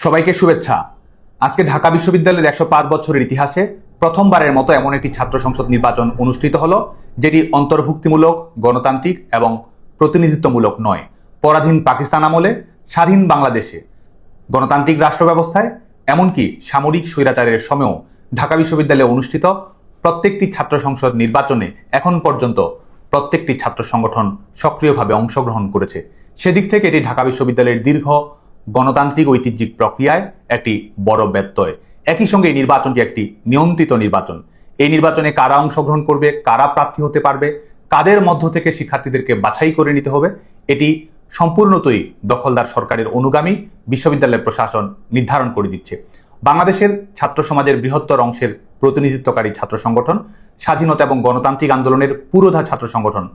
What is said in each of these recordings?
সবাইকে শুভেচ্ছা। আজকে ঢাকা বিশ্ববিদ্যালয়ের একশো পাঁচ বছরের ইতিহাসে প্রথমবারের মতো এমন একটি ছাত্র সংসদ নির্বাচন অনুষ্ঠিত হলো, যেটি অন্তর্ভুক্তিমূলক, গণতান্ত্রিক এবং প্রতিনিধিত্বমূলক নয়। পরাধীন পাকিস্তান আমলে, স্বাধীন বাংলাদেশে, গণতান্ত্রিক রাষ্ট্র ব্যবস্থায়, এমনকি সামরিক স্বৈরাচারের সময়ও ঢাকা বিশ্ববিদ্যালয়ে অনুষ্ঠিত প্রত্যেকটি ছাত্র সংসদ নির্বাচনে এখন পর্যন্ত প্রত্যেকটি ছাত্র সংগঠন সক্রিয়ভাবে অংশগ্রহণ করেছে। সেদিক থেকে এটি ঢাকা বিশ্ববিদ্যালয়ের দীর্ঘ গণতান্ত্রিক ঐতিহ্যিক প্রক্রিয়ায় একটি বড় ব্যত্যয়। একই সঙ্গে এই নির্বাচনটি একটি নিয়ন্ত্রিত নির্বাচন। এই নির্বাচনে কারা অংশগ্রহণ করবে, কারা প্রার্থী হতে পারবে, কাদের মধ্য থেকে শিক্ষার্থীদেরকে বাছাই করে নিতে হবে, এটি সম্পূর্ণতই দখলদার সরকারের অনুগামী বিশ্ববিদ্যালয় প্রশাসন নির্ধারণ করে দিচ্ছে। বাংলাদেশের ছাত্র সমাজের বৃহত্তর অংশের প্রতিনিধিত্বকারী ছাত্র সংগঠন, স্বাধীনতা এবং গণতান্ত্রিক আন্দোলনের পুরোধা ছাত্র সংগঠন।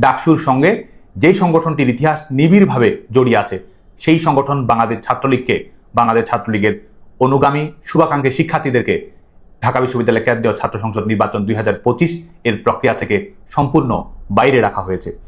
ডাকসুর সঙ্গে যেই সংগঠনটির ইতিহাস নিবিড়ভাবে জড়িয়ে আছে সেই সংগঠন বাংলাদেশ ছাত্রলীগকে, বাংলাদেশ ছাত্রলীগের অনুগামী, শুভাকাঙ্ক্ষী শিক্ষার্থীদেরকে ঢাকা বিশ্ববিদ্যালয় কেন্দ্রীয় ছাত্র সংসদ নির্বাচন দুই হাজার পঁচিশ এর প্রক্রিয়া থেকে সম্পূর্ণ বাইরে রাখা হয়েছে।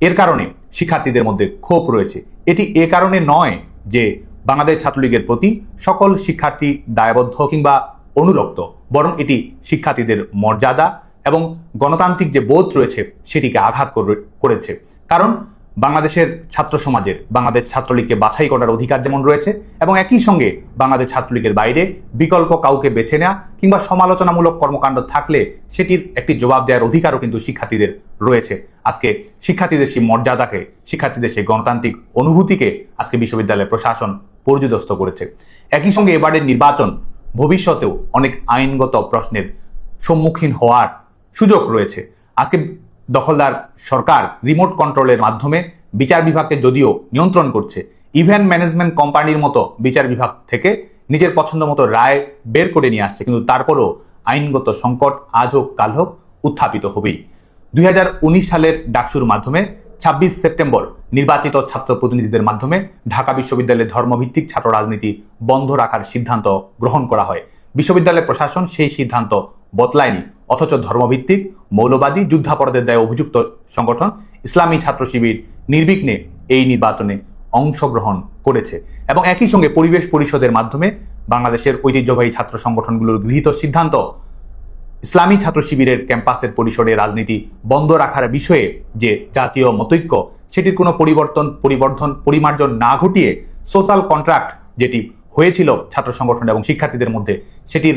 এর কারণে শিক্ষার্থীদের মধ্যে ক্ষোভ রয়েছে। এটি এ কারণে নয় যে বাংলাদেশ ছাত্রলীগের প্রতি সকল শিক্ষার্থী দায়বদ্ধ কিংবা অনুরক্ত, বরং এটি শিক্ষার্থীদের মর্যাদা এবং গণতান্ত্রিক যে বোধ রয়েছে, সেটিকে আঘাত করে- করেছে। কারণ বাংলাদেশের ছাত্র সমাজের, বাংলাদেশ ছাত্রলীগকে বাছাই করার অধিকার যেমন রয়েছে এবং একই সঙ্গে বাংলাদেশ ছাত্রলীগের বাইরে বিকল্প কাউকে বেছে নেওয়া কিংবা সমালোচনামূলক কর্মকাণ্ড থাকলে সেটির একটি জবাব দেওয়ার অধিকারও কিন্তু শিক্ষার্থীদের রয়েছে। আজকে শিক্ষার্থীদের সেই মর্যাদাকে, শিক্ষার্থীদের সেই গণতান্ত্রিক অনুভূতিকে আজকে বিশ্ববিদ্যালয়ের প্রশাসন পর্যদস্ত করেছে। একই সঙ্গে এবারের নির্বাচন ভবিষ্যতেও অনেক আইনগত প্রশ্নের সম্মুখীন হওয়ার সুযোগ রয়েছে। আজকে দখলদার সরকার রিমোট কন্ট্রোলের মাধ্যমে বিচার বিভাগকে যদিও নিয়ন্ত্রণ করছে ইভেন্ট ম্যানেজমেন্ট কোম্পানির মতো বিচার বিভাগ থেকে নিজের পছন্দ মতো রায় বের করে নিয়ে আসছে। কিন্তু তারপরও আইনগত সংকট আজ হোক কাল হোক উত্থাপিত হবেই। দুই হাজার উনিশ সালের ডাকসুর মাধ্যমে ছাব্বিশ সেপ্টেম্বর নির্বাচিত ছাত্র প্রতিনিধিদের মাধ্যমে ঢাকা বিশ্ববিদ্যালয়ের ধর্মভিত্তিক ছাত্র রাজনীতি বন্ধ রাখার সিদ্ধান্ত গ্রহণ করা হয়। বিশ্ববিদ্যালয় প্রশাসন সেই সিদ্ধান্ত বদলায়নি। অথচ ধর্মভিত্তিক, মৌলবাদী, যুদ্ধাপরাধের দায়ে অভিযুক্ত সংগঠন ইসলামী ছাত্র শিবির নির্বিঘ্নে এই নির্বাচনে অংশগ্রহণ করেছে এবং একই সঙ্গে পরিবেশ পরিষদের মাধ্যমে বাংলাদেশের ঐতিহ্যবাহী ছাত্র সংগঠনগুলোর গৃহীত সিদ্ধান্ত ইসলামী ছাত্র শিবিরের ক্যাম্পাসের পরিসরে রাজনীতি বন্ধ রাখার বিষয়ে যে জাতীয় মতৈক্য, সেটির কোনো পরিবর্তন, পরিবর্ধন, পরিমার্জন না ঘটিয়ে সোশ্যাল কন্ট্রাক্ট যেটি হয়েছিল ছাত্র সংগঠন এবং শিক্ষার্থীদের মধ্যে, সেটির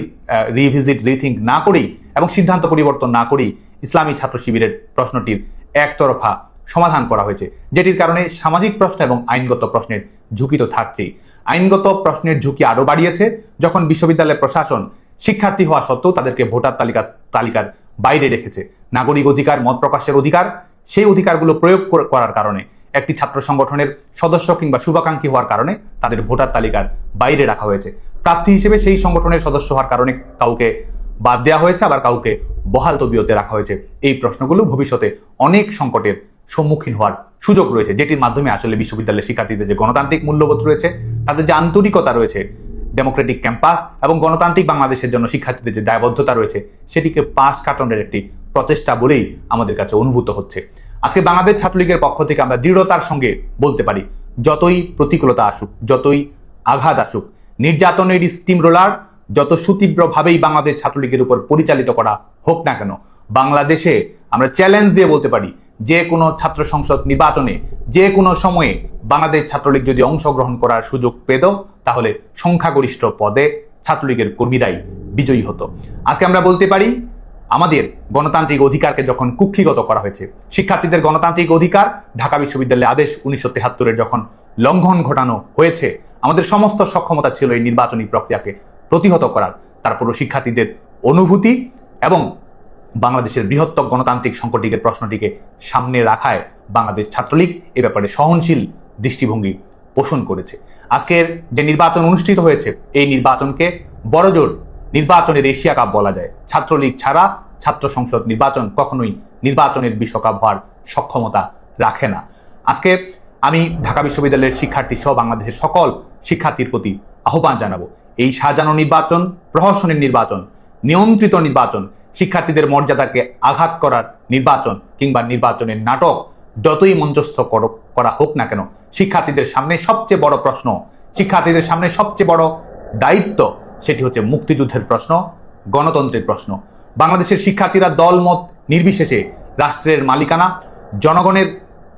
রিভিজিট রিথিঙ্ক না করেই এবং সিদ্ধান্ত পরিবর্তন না করেই ইসলামী ছাত্র শিবিরের প্রশ্নটির একতরফা সমাধান করা হয়েছে, যেটির কারণে সামাজিক প্রশ্ন এবং আইনগত প্রশ্নের ঝুঁকি তো থাকছেই। আইনগত প্রশ্নের ঝুঁকি আরও বাড়িয়েছে, যখন বিশ্ববিদ্যালয় প্রশাসন শিক্ষার্থী হওয়া সত্ত্বেও তাদেরকে ভোটার তালিকা, তালিকার বাইরে রেখেছে। নাগরিক অধিকার, মত প্রকাশের অধিকার, সেই অধিকারগুলো প্রয়োগ করার কারণে একটি ছাত্র সংগঠনের সদস্য কিংবা শুভাকাঙ্ক্ষী হওয়ার কারণে তাদের ভোটার তালিকার বাইরে রাখা হয়েছে। প্রার্থী হিসেবে সেই সংগঠনের সদস্য হওয়ার কারণে কাউকে বাদ দেওয়া হয়েছে, আবার কাউকে বহাল তবিয়তে রাখা হয়েছে। এই প্রশ্নগুলো ভবিষ্যতে অনেক সংকটের সম্মুখীন হওয়ার সুযোগ রয়েছে, যেটির মাধ্যমে আসলে বিশ্ববিদ্যালয়ের শিক্ষার্থীদের যে গণতান্ত্রিক মূল্যবোধ রয়েছে, তাদের যে আন্তরিকতা রয়েছে, ডেমোক্রেটিক ক্যাম্পাস এবং গণতান্ত্রিক বাংলাদেশের জন্য শিক্ষার্থীদের যে দায়বদ্ধতা রয়েছে, সেটিকে পাশ কাটনের একটি প্রচেষ্টা বলেই আমাদের কাছে অনুভূত হচ্ছে। আজকে বাংলাদেশ ছাত্রলীগের পক্ষ থেকে আমরা দৃঢ়তার সঙ্গে বলতে পারি, যতই প্রতিকূলতা আসুক, যতই আঘাত আসুক, নির্যাতনের স্টিম রোলার যত সুতীব্রভাবেই বাংলাদেশ ছাত্রলীগের উপর পরিচালিত করা হোক না কেন, বাংলাদেশে আমরা চ্যালেঞ্জ দিয়ে বলতে পারি, যে কোনো ছাত্র সংসদ নির্বাচনে, যে কোনো সময়ে বাংলাদেশ ছাত্রলীগ যদি অংশগ্রহণ করার সুযোগ পেত, তাহলে সংখ্যাগরিষ্ঠ পদে ছাত্রলীগের কর্মীরাই বিজয়ী হতো। আজকে আমরা বলতে পারি আমাদের গণতান্ত্রিক অধিকারকে যখন কুক্ষিগত করা হয়েছে, শিক্ষার্থীদের গণতান্ত্রিক অধিকার, ঢাকা বিশ্ববিদ্যালয়ের আদেশ উনিশশো তেহাত্তরের যখন লঙ্ঘন ঘটানো হয়েছে, আমাদের সমস্ত সক্ষমতা ছিল এই নির্বাচনী প্রক্রিয়াকে প্রতিহত করার। তারপরও শিক্ষার্থীদের অনুভূতি এবং বাংলাদেশের বৃহত্তর গণতান্ত্রিক সংকটিকের প্রশ্নটিকে সামনে রাখায় বাংলাদেশ ছাত্রলীগ এ ব্যাপারে সহনশীল দৃষ্টিভঙ্গি পোষণ করেছে। আজকের যে নির্বাচন অনুষ্ঠিত হয়েছে, এই নির্বাচনকে বড়জোর নির্বাচনের এশিয়া কাপ বলা যায়। ছাত্রলীগ ছাড়া ছাত্র সংসদ নির্বাচন কখনোই নির্বাচনের বিশ্বকাপ হওয়ার সক্ষমতা রাখে না। আজকে আমি ঢাকা বিশ্ববিদ্যালয়ের শিক্ষার্থী সহ বাংলাদেশের সকল শিক্ষার্থীর প্রতি আহ্বান জানাব। এই সাজানো নির্বাচন, প্রহসনের নির্বাচন, নিয়ন্ত্রিত নির্বাচন, শিক্ষার্থীদের মর্যাদাকে আঘাত করার নির্বাচন কিংবা নির্বাচনের নাটক যতই মঞ্চস্থ করো- হোক না কেন, শিক্ষার্থীদের সামনে সবচেয়ে বড় প্রশ্ন, শিক্ষার্থীদের সামনে সবচেয়ে বড় দায়িত্ব সেটি হচ্ছে মুক্তিযুদ্ধের প্রশ্ন, গণতন্ত্রের প্রশ্ন। বাংলাদেশের শিক্ষার্থীরা দলমত নির্বিশেষে রাষ্ট্রের মালিকানা, জনগণের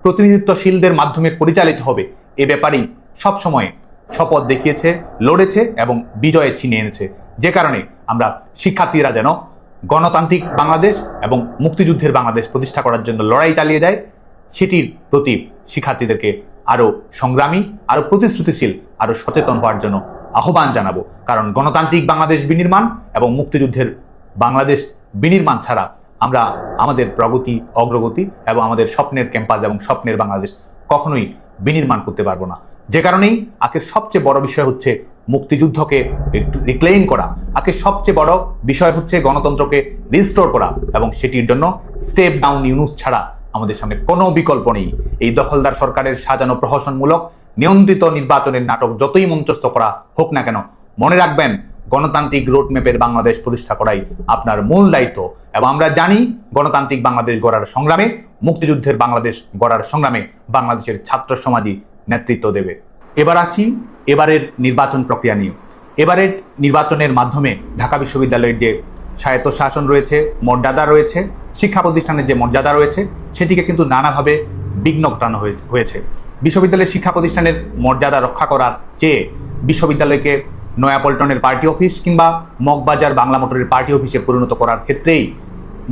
প্রতিনিধিত্বশীলদের মাধ্যমে পরিচালিত হবে। এ ব্যাপারেই সবসময় শপথ দেখিয়েছে, লড়েছে এবং বিজয়ে ছিনিয়ে এনেছে। যে কারণে আমরা শিক্ষার্থীরা যেন গণতান্ত্রিক বাংলাদেশ এবং মুক্তিযুদ্ধের বাংলাদেশ প্রতিষ্ঠা করার জন্য লড়াই চালিয়ে যায়, সেটির প্রতি শিক্ষার্থীদেরকে আরও সংগ্রামী, আরও প্রতিশ্রুতিশীল, আরও সচেতন হওয়ার জন্য আহ্বান জানাব। কারণ গণতান্ত্রিক বাংলাদেশ বিনির্মাণ এবং মুক্তিযুদ্ধের বাংলাদেশ বিনির্মাণ ছাড়া আমরা আমাদের প্রগতি অগ্রগতি এবং আমাদের স্বপ্নের ক্যাম্পাস এবং স্বপ্নের বাংলাদেশ কখনোই বিনির্মাণ করতে পারব না। যে কারণেই আজকের সবচেয়ে বড় বিষয় হচ্ছে মুক্তিযুদ্ধকে রিক্লেইম করা। আজকে সবচেয়ে বড় বিষয় হচ্ছে গণতন্ত্রকে রিস্টোর করা এবং সেটির জন্য স্টেপ ডাউন ইউনুস ছাড়া আমাদের সামনে কোনো বিকল্প নেই। এই দখলদার সরকারের সাজানো প্রহসনমূলক নিয়ন্ত্রিত নির্বাচনের নাটক যতই মঞ্চস্থ করা হোক না কেন, মনে রাখবেন, গণতান্ত্রিক রোডম্যাপের বাংলাদেশ প্রতিষ্ঠা করাই আপনার মূল দায়িত্ব। এবং আমরা জানি, গণতান্ত্রিক বাংলাদেশ গড়ার সংগ্রামে, মুক্তিযুদ্ধের বাংলাদেশ গড়ার সংগ্রামে বাংলাদেশের ছাত্র সমাজই নেতৃত্ব দেবে। এবার আসি, এবারের নির্বাচন প্রক্রিয়া নিয়ে। এবারের নির্বাচনের মাধ্যমে ঢাকা বিশ্ববিদ্যালয়ের যে স্বায়ত্তশাসন রয়েছে, মর্যাদা রয়েছে, শিক্ষা প্রতিষ্ঠানের যে মর্যাদা রয়েছে, সেটিকে কিন্তু নানাভাবে বিঘ্ন ঘটানো হয়ে- হয়েছে। বিশ্ববিদ্যালয়ের শিক্ষা প্রতিষ্ঠানের মর্যাদা রক্ষা করার চেয়ে বিশ্ববিদ্যালয়কে নয়াপল্টনের পার্টি অফিস কিংবা মগবাজার বাংলা মোটরের পার্টি অফিসে পরিণত করার ক্ষেত্রেই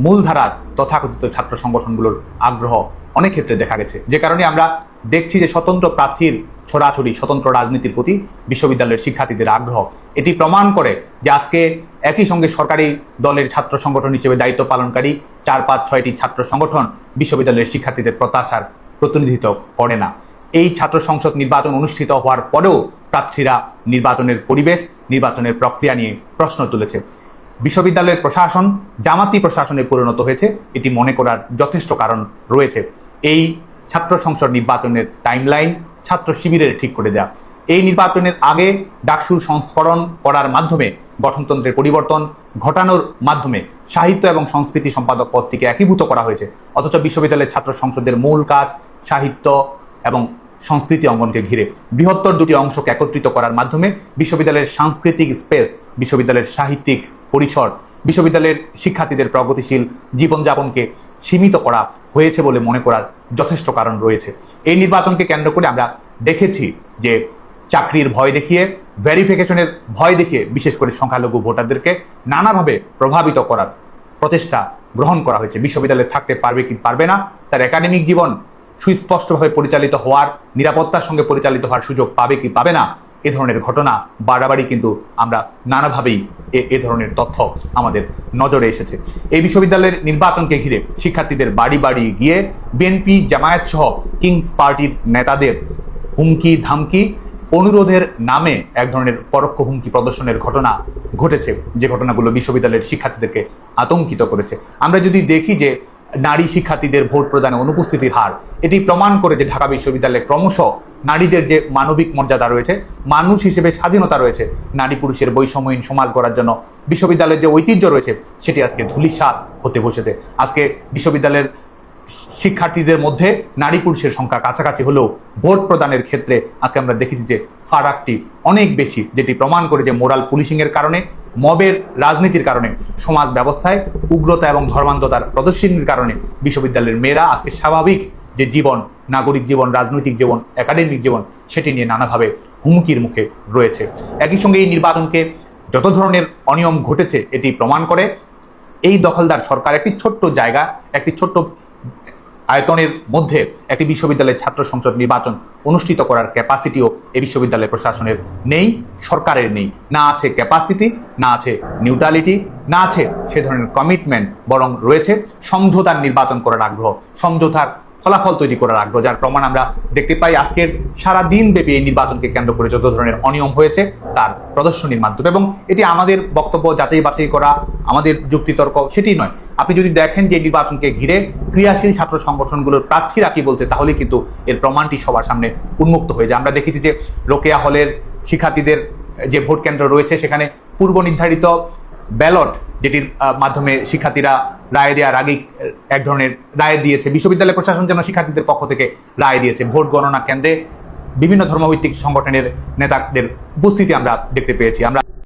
মূলধারার তথাকথিত ছাত্র সংগঠনগুলোর আগ্রহ অনেক ক্ষেত্রে দেখা গেছে। যে কারণে আমরা দেখছি যে স্বতন্ত্র প্রার্থীর ছড়াছড়ি, স্বতন্ত্র রাজনীতির প্রতি বিশ্ববিদ্যালয়ের শিক্ষার্থীদের আগ্রহ। এটি প্রমাণ করে যে আজকে একই সঙ্গে সরকারি দলের ছাত্র সংগঠন হিসেবে দায়িত্ব পালনকারী চার, পাঁচ, ছয়টি ছাত্র সংগঠন বিশ্ববিদ্যালয়ের শিক্ষার্থীদের প্রত্যাশার প্রতিনিধিত্ব করে না। এই ছাত্র সংসদ নির্বাচন অনুষ্ঠিত হওয়ার পরেও প্রার্থীরা নির্বাচনের পরিবেশ, নির্বাচনের প্রক্রিয়া নিয়ে প্রশ্ন তুলেছে। বিশ্ববিদ্যালয়ের প্রশাসন, জামাতি প্রশাসনে পরিণত হয়েছে, এটি মনে করার যথেষ্ট কারণ রয়েছে। এই ছাত্র সংসদ নির্বাচনের টাইমলাইন ছাত্র শিবিরের ঠিক করে দেয়া। এই নির্বাচনের আগে ডাকসুর সংস্করণ করার মাধ্যমে গঠনতন্ত্রের পরিবর্তন ঘটানোর মাধ্যমে সাহিত্য এবং সংস্কৃতি সম্পাদক পদটিকে একীভূত করা হয়েছে। অথচ বিশ্ববিদ্যালয়ের ছাত্র সংসদের মূল কাজ সাহিত্য এবং সংস্কৃতি অঙ্গনকে ঘিরে। বৃহত্তর দুটি অংশকে একত্রিত করার মাধ্যমে বিশ্ববিদ্যালয়ের সাংস্কৃতিক স্পেস, বিশ্ববিদ্যালয়ের সাহিত্যিক পরিসর, বিশ্ববিদ্যালয়ের শিক্ষার্থীদের প্রগতিশীল জীবনযাপনকে সীমিত করা হয়েছে বলে মনে করার যথেষ্ট কারণ রয়েছে। এই নির্বাচনকে কেন্দ্র করে আমরা দেখেছি যে চাকরির ভয় দেখিয়ে ভেরিফিকেশনের ভয় দেখিয়ে, বিশেষ করে সংখ্যালঘু ভোটারদেরকে নানাভাবে প্রভাবিত করার প্রচেষ্টা গ্রহণ করা হয়েছে। বিশ্ববিদ্যালয়ে থাকতে পারবে কি পারবে না, তার একাডেমিক জীবন সুস্পষ্টভাবে পরিচালিত হওয়ার, নিরাপত্তার সঙ্গে পরিচালিত হওয়ার সুযোগ পাবে কি পাবে না, এ ধরনের ঘটনা বাড়াবাড়ি কিন্তু আমরা নানাভাবেই এ- ধরনের তথ্য আমাদের নজরে এসেছে। এই বিশ্ববিদ্যালয়ের নির্বাচনকে ঘিরে শিক্ষার্থীদের বাড়ি বাড়ি গিয়ে বিএনপি, জামায়াত সহ কিংস পার্টির নেতাদের হুমকি, ধামকি, অনুরোধের নামে এক ধরনের পরোক্ষ হুমকি প্রদর্শনের ঘটনা ঘটেছে, যে ঘটনাগুলো বিশ্ববিদ্যালয়ের শিক্ষার্থীদেরকে আতঙ্কিত করেছে। আমরা যদি দেখি যে নারী শিক্ষার্থীদের ভোট প্রদানে অনুপস্থিতির হার। এটি প্রমাণ করে যে ঢাকা বিশ্ববিদ্যালয়ে ক্রমশ নারীদের যে মানবিক মর্যাদা রয়েছে, মানুষ হিসেবে স্বাধীনতা রয়েছে, নারী পুরুষের বৈষম্যহীন সমাজ গড়ার জন্য বিশ্ববিদ্যালয়ের যে ঐতিহ্য রয়েছে, সেটি আজকে ধুলিসাত হতে বসেছে। আজকে বিশ্ববিদ্যালয়ের শিক্ষার্থীদের মধ্যে নারী পুরুষের সংখ্যা কাছাকাছি হলেও ভোট প্রদানের ক্ষেত্রে আজকে আমরা দেখেছি যে ফারাকটি অনেক বেশি, যেটি প্রমাণ করে যে মোরাল পুলিশিংয়ের কারণে, মবের রাজনীতির কারণে, সমাজ ব্যবস্থায় উগ্রতা এবং ধর্মান্ধতার প্রদর্শনীর কারণে বিশ্ববিদ্যালয়ের মেয়েরা আজকে স্বাভাবিক যে জীবন, নাগরিক জীবন, রাজনৈতিক জীবন, একাডেমিক জীবন, সেটি নিয়ে নানাভাবে হুমকির মুখে রয়েছে। একই সঙ্গে এই নির্বাচনকে যত ধরনের অনিয়ম ঘটেছে, এটি প্রমাণ করে এই দখলদার সরকার একটি ছোট্ট জায়গা, একটি ছোট্ট আয়তনের মধ্যে একটি বিশ্ববিদ্যালয়ের ছাত্র সংসদ নির্বাচন অনুষ্ঠিত করার ক্যাপাসিটিও এই বিশ্ববিদ্যালয় প্রশাসনের নেই, সরকারের নেই। না আছে ক্যাপাসিটি, না আছে নিউট্রালিটি, না আছে সে ধরনের কমিটমেন্ট বরং রয়েছে। সমঝোতার নির্বাচন করার আগ্রহ। সমঝোতার ফলাফল তৈরি করার আগ্রহ, যার প্রমাণ আমরা দেখতে পাই আজকের সারা দিন ব্যাপী এই নির্বাচনকে কেন্দ্র করে যত ধরনের অনিয়ম হয়েছে তার প্রদর্শনীর মাধ্যমে। এবং এটি আমাদের বক্তব্য, যাচাই বাছাই করা, আমাদের যুক্তিতর্ক সেটি নয়। আপনি যদি দেখেন যে নির্বাচনকে ঘিরে ক্রিয়াশীল ছাত্র সংগঠনগুলোর প্রার্থীরা কি বলছে, তাহলে কিন্তু এর প্রমাণটি সবার সামনে উন্মুক্ত হয়ে যায়। আমরা দেখেছি যে রোকেয়া হলের শিক্ষার্থীদের যে ভোট কেন্দ্র রয়েছে, সেখানে পূর্ব নির্ধারিত ব্যালট, যেটির মাধ্যমে শিক্ষার্থীরা রায় দেওয়ার আগেই, এক ধরনের রায় দিয়েছে। বিশ্ববিদ্যালয় প্রশাসন যেন শিক্ষার্থীদের পক্ষ থেকে রায় দিয়েছে। ভোট গণনা কেন্দ্রে বিভিন্ন ধর্মভিত্তিক সংগঠনের নেতাদের উপস্থিতি আমরা দেখতে পেয়েছি। আমরা